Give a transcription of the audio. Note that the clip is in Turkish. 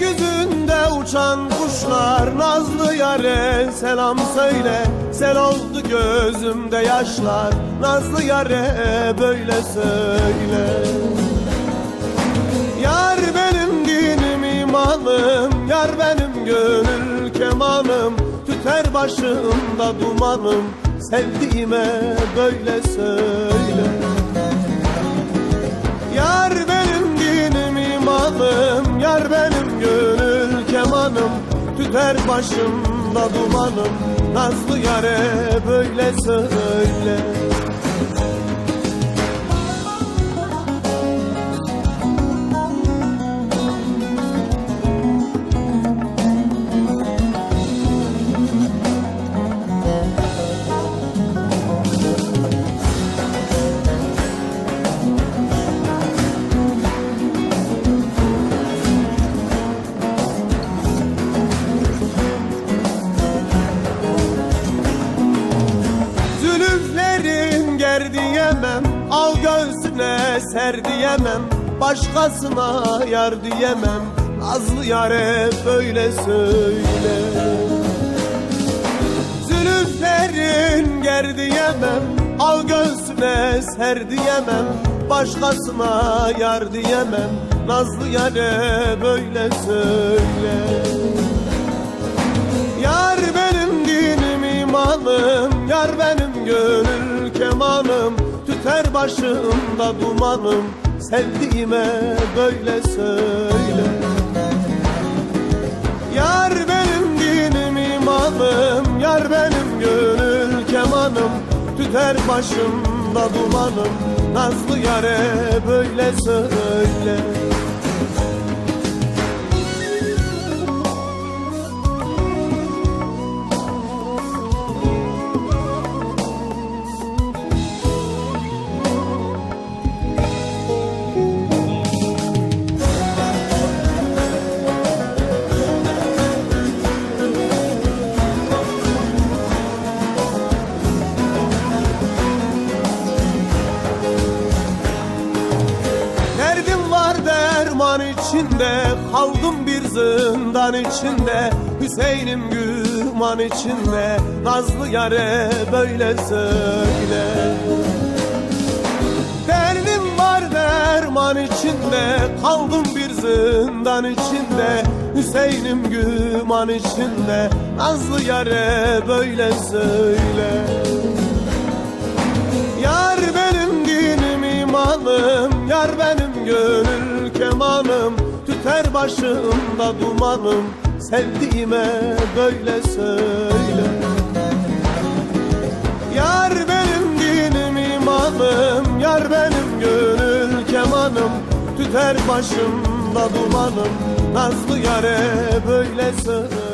Gökyüzünde uçan kuşlar Nazlı yare selam söyle. Sel oldu gözümde yaşlar Nazlı yare böyle söyle. Yar benim dinim imanım Yar benim gönül kemanım. Tüter başımda dumanım Sevdiğime böyle söyle Tüter başımda dumanım Nazlı yare böyle söyle Zülüflerin ger diyemem Al göğsüne ser diyemem Başkasına yar diyemem Nazlı yare böyle söyle. Zülüflerin ger diyemem Al göğsüne ser diyemem Başkasına yar diyemem Nazlı yare böyle söyle. Yar benim dinim imanım Yar benim kemanım Tüter başımda dumanım Sevdiğime böyle söyle. Yar benim dinim imanım Yar benim gönül kemanım Tüter başımda dumanım Nazlı yare böyle söyle derman içinde Kaldım bir zindan içinde. Hüseyin'im güman içinde Nazlı yare böyle söyle. Derdim var derman içinde Kaldım bir zindan içinde. Hüseyin'im güman içinde Nazlı yare böyle söyle. Yar benim dinim imanım Yar benim kemanım Tüter başımda dumanım Sevdiğime böyle söyle. Yar benim dinim imanım Yar benim gönül kemanım. Tüter başımda dumanım Nazlı yare böyle söyle